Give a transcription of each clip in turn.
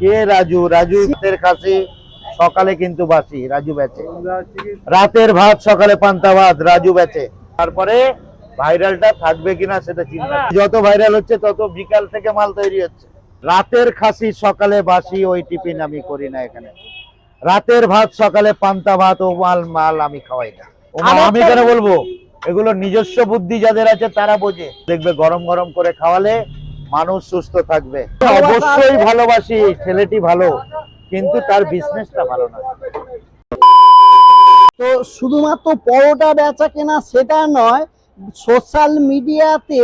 কে রাজু? রাজু রাতের খাসি, সকালে কিন্তু বাসি, রাজু বেচে। রাতের ভাত, সকালে পান্তা ভাত, রাজু বেচে। তারপরে ভাইরালটা থাকবে কিনা সেটা চিন্তা যত ভাইরাল হচ্ছে, তত বিকাল থেকে মাল তৈরি হচ্ছে। রাতের খাসি, সকালে বাসি, ওই টিফিন আমি করি না এখানে। রাতের ভাত, সকালে পান্তা ভাত, ও মাল মাল আমি খাওয়াই না। আমি কেন বলব? এগুলো নিজস্ব বুদ্ধি যাদের আছে, তারা বোঝে। দেখবে গরম গরম করে খাওয়ালে মানুষ সুস্থ থাকবে। অবশ্যই ভালোবাসি ছেলেটি ভালো কিন্তু তার বিজনেসটা ভালো না। তো শুধুমাত্র পরোটা বেচা কেনা সেটা নয় সোশ্যাল মিডিয়াতে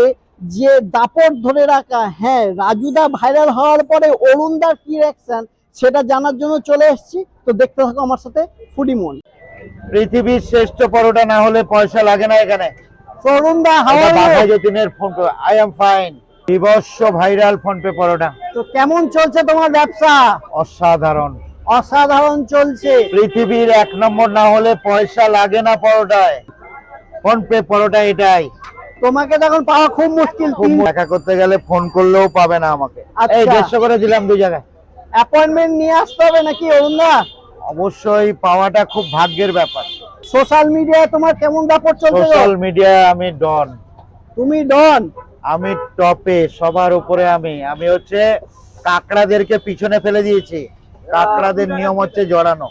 যে দাপট ধরে রাখা হ্যাঁ রাজুদা ভাইরাল হওয়ার পরে অরুণদার কি রিয়াকশন সেটা জানার জন্য চলে এসেছি। তো দেখতে থাকো আমার সাথে ফুডিমন। পৃথিবীর শ্রেষ্ঠ পরোটা না হলে পয়সা লাগে না এখানে। তো অরুণদা হাওয়া যতীনের ফোন আই এম ফাইন বিবস্ব ভাইরাল ফোন পে পরোটা তো কেমন চলছে তোমার ব্যবসা? অসাধারণ। অসাধারণ চলছে। পৃথিবীর এক নম্বর না হলে পয়সা লাগে না পরোটায় ফোন পে পরোটা এটাই। তোমাকে তখন পাওয়া খুব মুশকিল দেখা করতে গেলে ফোন করলেও পাবে না আমাকে। আচ্ছা। এই দেড়শো করে দিলাম দুই জায়গায়। অ্যাপয়েন্টমেন্ট নিয়ে আসতে হবে নাকি অরুণদা? অবশ্যই পাওয়াটা খুব ভাগ্যের ব্যাপার। সোশ্যাল মিডিয়ায় তোমার কেমন দাপট চলছে সোশ্যাল মিডিয়ায় আমি ডন তুমি ডন আমি টপে সবার উপরে আমি। আমি হচ্ছে কাকড়াদেরকে পিছনে ফেলে দিয়েছি। কাকড়াদের নিয়ম হচ্ছে জড়ানো।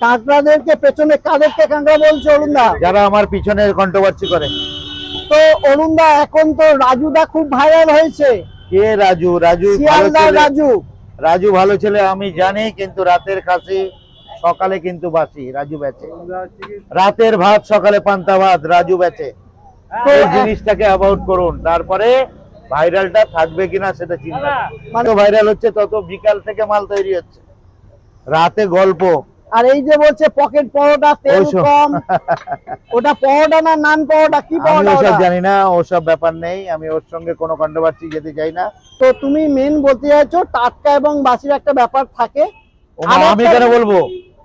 কাঁকড়াদেরকে পেছনে কাদেরকে কাঁকড়া বলছে অরুণদা? যারা আমার পিছনে কন্ট্রোভার্সি করে। তো অরুণদা এখন তো রাজুদা খুব ভাইরাল হয়েছে। কে রাজু? রাজু রাজু। রাজু ভালো ছেলে আমি জানি কিন্তু রাতের খাসি সকালে কিন্তু বাসি রাজু বেচে। রাতের ভাত সকালে পান্তা ভাত রাজু বেচে। এই জিনিসটাকে করুন। তারপরে ভাইরালটা থাকবে কিনা সেটা চিন্তা মানে ভাইরাল হচ্ছে তত বিকাল থেকে মাল তৈরি হচ্ছে। রাতে গল্প। আর এই যে বলছে পকেট পরোটা তেল কম। ওটা পরোটা না নান পরোটা? কি পরোটা ওসব জানি না ওসব ব্যাপার নেই। আমি ওর সঙ্গে কোনো কন্ট্রোভার্সি যেতে চাই না। তো তুমি মেন বলতে চাইছো টাটকা এবং বাসির একটা ব্যাপার থাকে। আমি কেন বলব?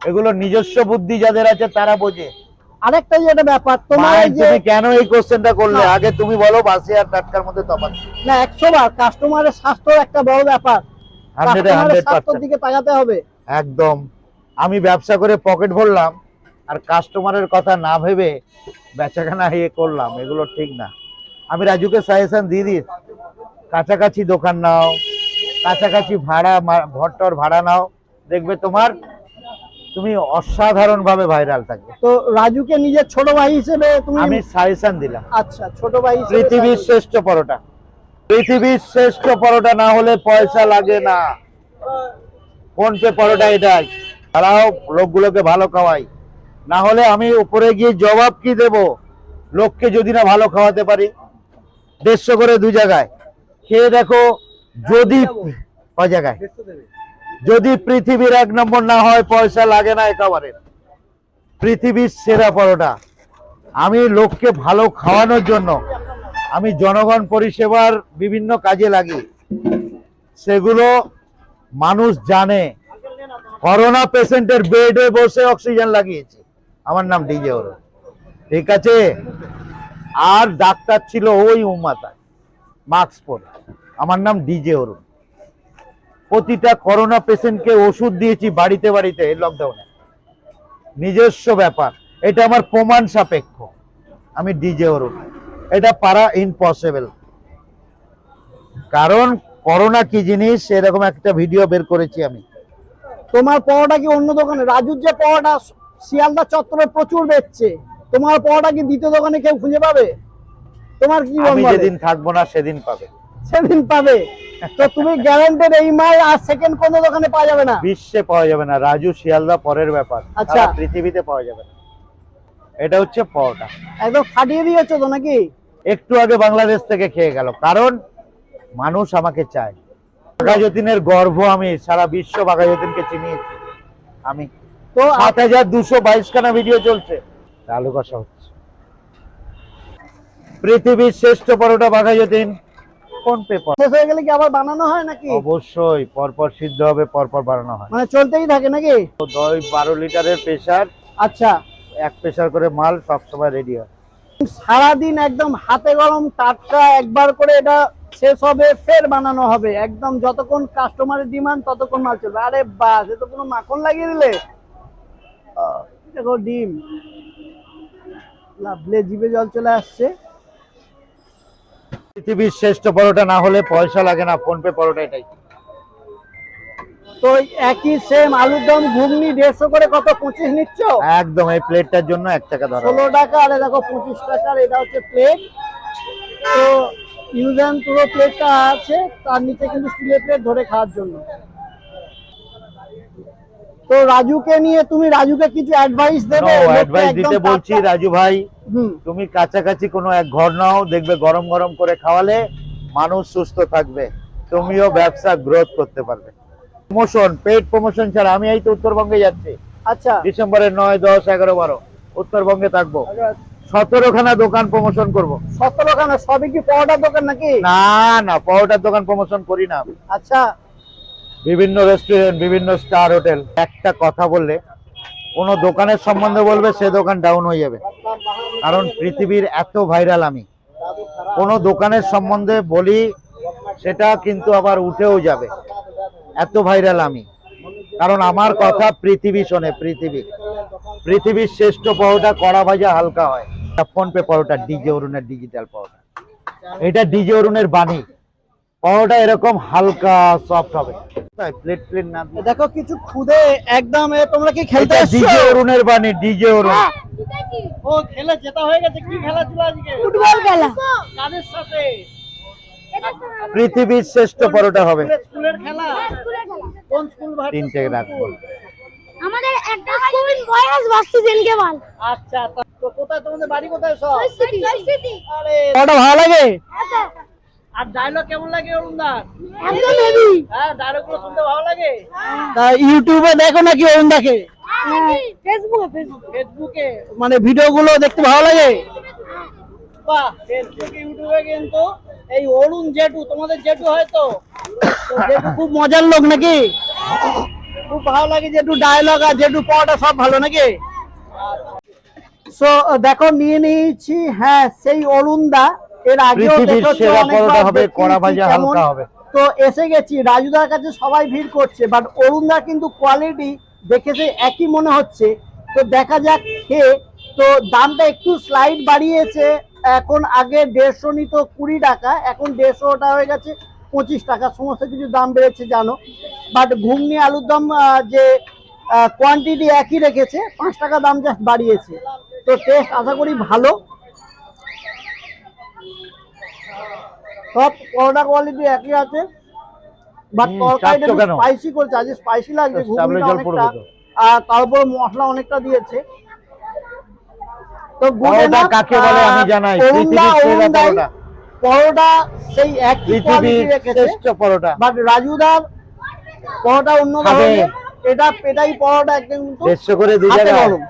এগুলো নিজস্ব বুদ্ধি যাদের আছে তারা বোঝে। আরেকটা যেটা ব্যাপার তোমার যে কেন এই কোশ্চেনটা করলে? আগে তুমি বলো বাসি আর টাটকার মধ্যে তফাৎ না একশো বার। কাস্টমারের স্বাস্থ্য একটা বড় ব্যাপার। স্বাস্থ্যের দিকে তাকাতে হবে। একদম। আমি ব্যবসা করে পকেট ভরলাম আর কাস্টমারের কথা না ভেবে বেচাকেনা ইয়ে করলাম এগুলো ঠিক না। আমি রাজুকে সাজেশন দিয়ে দিই কাছাকাছি দোকান নাও কাছাকাছি ভাড়া ঘরটর ভাড়া নাও দেখবে তোমার তুমি অসাধারণ ভাবে ভাইরাল থাকবে। তো রাজুকে নিজের ছোট ভাই হিসেবে তুমি আমি সাজেশন দিলাম। আচ্ছা ছোট ভাই পৃথিবীর শ্রেষ্ঠ পরোটা। পৃথিবীর শ্রেষ্ঠ পরোটা না হলে পয়সা লাগে না। ফোন পে পরোটা এটাই। তারাও লোকগুলোকে ভালো খাওয়াই। না হলে আমি উপরে গিয়ে জবাব কি দেব? লোককে যদি না ভালো খাওয়াতে পারি দেড়শো করে দু জায়গায়। খেয়ে দেখো যদি কয় জায়গায়? যদি পৃথিবীর এক নম্বর না হয়, পয়সা লাগে না একেবারে। পৃথিবীর সেরা পরোটা। আমি লোককে ভালো খাওয়ানোর জন্য আমি জনগণ পরিষেবার বিভিন্ন কাজে লাগি। সেগুলো মানুষ জানে। করোনা পেশেন্টের বেডে বসে অক্সিজেন লাগিয়েছে। আমার নাম ডিজে ওর ঠিক আছে? আর ডাক্তার ছিল ওই উম্মাতা মাস্ক পরে আমার নাম ডিজে অরুণ। প্রতিটা করোনা পেশেন্টকে ওষুধ দিয়েছি বাড়িতে বাড়িতে লকডাউনে নিজস্ব ব্যাপার। এটা আমার প্রমাণ সাপেক্ষ। আমি ডিজে অরুণ এটা পারা ইম্পসিবল কারণ করোনা কি জিনিস এরকম একটা ভিডিও বের করেছি আমি। তোমার পরোটা কি অন্য দোকানে? রাজুর যে পরোটা শিয়ালদা চত্বরে প্রচুর বেচছে। তোমার পরোটা কি দ্বিতীয় দোকানে কেউ খুঁজে পাবে? তোমার কি আমি যেদিন থাকব না সেদিন পাবে। সেদিন পাবে। তো তুমি গ্যারান্টেড এই মাল আর সেকেন্ড কোনো দোকানে পাওয়া যাবে না। বিশ্বে পাওয়া যাবে না। রাজু শিয়ালদা পরের ব্যাপার। আচ্ছা। পৃথিবীতে পাওয়া যাবে না। এটা হচ্ছে পরোটা। একদম ফাটিয়ে দিয়েছ তো নাকি? একটু আগে বাংলাদেশ থেকে খেয়ে গেল। কারণ মানুষ আমাকে চায়। বাঘাযতীনের গর্ভ আমি সারা বিশ্ব বাঘাযতীনকে চিনিয়েছি। আমি তো সাত হাজার দুশো বাইশ খানা ভিডিও চলছে। আলু কষা হচ্ছে। পৃথিবীর শ্রেষ্ঠ পরোটা বাঘাযতীন। কোন পেপার শেষ হয়ে গেলে কি আবার বানানো হয় নাকি? অবশ্যই পরপর সিদ্ধ হবে পরপর বানানো হয়। মানে চলতেই থাকে নাকি? দই বারো লিটারের প্রেশার আচ্ছা। এক প্রেশার করে মাল সবসময় রেডি হয়। সারাদিন একদম হাতে গরম টাটকা একবার করে এটা শেষ হবে ফের বানানো হবে। একদম যতক্ষণ কাস্টমারের ডিমান্ড ততক্ষণ মাল চলবে। আরে বাস এ তো কোনো মাখন লাগিয়ে দিলে। দেখো ডিম। লাভলে জিভে জল চলে আসছে। পৃথিবীর শ্রেষ্ঠ পরোটা না হলে পয়সা লাগে না ফোনপে পরোটা এটাই। তো একই সেম আলুর দম ঘুগনি দেড়শো করে কত পঁচিশ নিচ্ছ? একদম এই প্লেটটার জন্য এক টাকা ধরো ষোলো টাকা আর দেখো পঁচিশ টাকার এটা হচ্ছে প্লেট তো ইউজ অ্যান্ড পুরো প্লেটটা আছে তার নিচে কিন্তু স্টিলের প্লেট ধরে খাওয়ার জন্য। তো রাজুকে নিয়ে তুমি রাজুকে কিছু অ্যাডভাইস দেবে? অ্যাডভাইস দিতে বলছি রাজু ভাই তুমি কাছাকাছি কোনো এক ঘর নাও দেখবে গরম গরম করে খাওয়ালে মানুষ সুস্থ থাকবে। তুমিও ব্যবসা গ্রোথ করতে পারবে। প্রমোশন পেড প্রমোশন ছাড়া আমি এই তো উত্তরবঙ্গে যাচ্ছি। আচ্ছা। ডিসেম্বরের নয় দশ এগারো বারো উত্তরবঙ্গে থাকব। সতেরো খানা দোকান প্রমোশন করব। সতেরো খানা সবই কি পরোটার দোকান নাকি? না না পরোটার দোকান প্রমোশন করি না আচ্ছা। বিভিন্ন রেস্টুরেন্ট বিভিন্ন স্টার হোটেল একটা কথা বললে কোনো দোকানের সম্বন্ধে বলবে, সে দোকান ডাউন হয়ে যাবে। কারণ পৃথিবীর এত ভাইরাল আমি। কোনো দোকানের সম্বন্ধে বলি, সেটা কিন্তু আবার উঠেও যাবে। এত ভাইরাল আমি। কারণ আমার কথা পৃথিবী শোনে, পৃথিবী। পৃথিবীর শ্রেষ্ঠ পরোটা কড়া ভাজা হালকা হয়। ফোন পে পরোটা, ডিজে অরুণের ডিজিটাল পরোটা। এটা ডিজে অরুণের বাণী। পরোটা এরকম হালকা সফট হবে। প্লেট প্লেট না দেখো কিছু খুদে একদম তোমরা কি খেলতে ডিজে অরুণের বাণী ডিজে অরুণ। ও খেলে যেটা হয়ে গেছে। কি খেলা ছিল আজকে? ফুটবল খেলা। কাদের সাথে? পৃথিবীর শ্রেষ্ঠ পরোটা হবে। স্কুলের- স্কুলের খেলা? কোন স্কুল ভার্সেস তিনটে রাখব আমাদের একটা স্কুল বয়স বাস্তি দিনকে বল। আচ্ছা তো কোথায়? তোমাদের বাড়ি কোথায় সব? পরিস্থিতি আরে ওটা ভালো লাগে? আচ্ছা আর ডায়লগ কেমন লাগে অরুণদার? একদম হেভি হ্যাঁ ডায়লগগুলো শুনতে ভালো লাগে? তা ইউটিউবে দেখো নাকি অরুণদাকে? ফেসবুকে ফেসবুকে মানে ভিডিও গুলো দেখতে ভালো লাগে? বাহ ফেসবুকে ইউটিউবে কিন্তু এই অরুণ জেঠু তোমাদের জেঠু হয়তো তো? জেঠু খুব মজার লোক নাকি? খুব ভালো লাগে জেঠু ডায়লগ আর জেঠু পাওয়াটা সব ভালো নাকি? সো দেখো নিয়ে নিয়েছি হ্যাঁ সেই অরুণদা। এর দেখেছ সেরা পরোটা হবে, দেখিয়েছি কড়া ভাজা কেমন। হালকা হবে। তো এসে গেছি রাজুদার কাছে সবাই ভিড় করছে বাট অরুণদার কিন্তু কোয়ালিটি দেখেছে একই মনে হচ্ছে তো দেখা যাক খেয়ে তো দামটা একটু স্লাইড বাড়িয়েছে এখন আগে দেড়শো নিত কুড়ি টাকা এখন দেড়শোটা হয়ে গেছে পঁচিশ টাকা সমস্ত কিছু দাম বেড়েছে জানো বাট ঘুগনি আলুর দম যে কোয়ান্টিটি একই রেখেছে পাঁচ টাকা দাম জাস্ট বাড়িয়েছে তো টেস্ট আশা করি ভালো সব পরোটা কোয়ালিটি একই আছে। বাট তরকারিটা স্পাইসি করেছে আজ স্পাইসি লাগছে ঘুগনিটা অনেকটা। আর তার উপর মশলা অনেকটা দিয়েছে। তো পরোটা কাকে বলে আমি জানাই পৃথিবীর সেরা পরোটা। পরোটা সেই একই পৃথিবীর শ্রেষ্ঠ পরোটা। বাট রাজুদার পরোটা অন্য ধরনের এটা পেটাই পরোটা একদম দেড়শো করে দু হাতে জায়গায়। গরম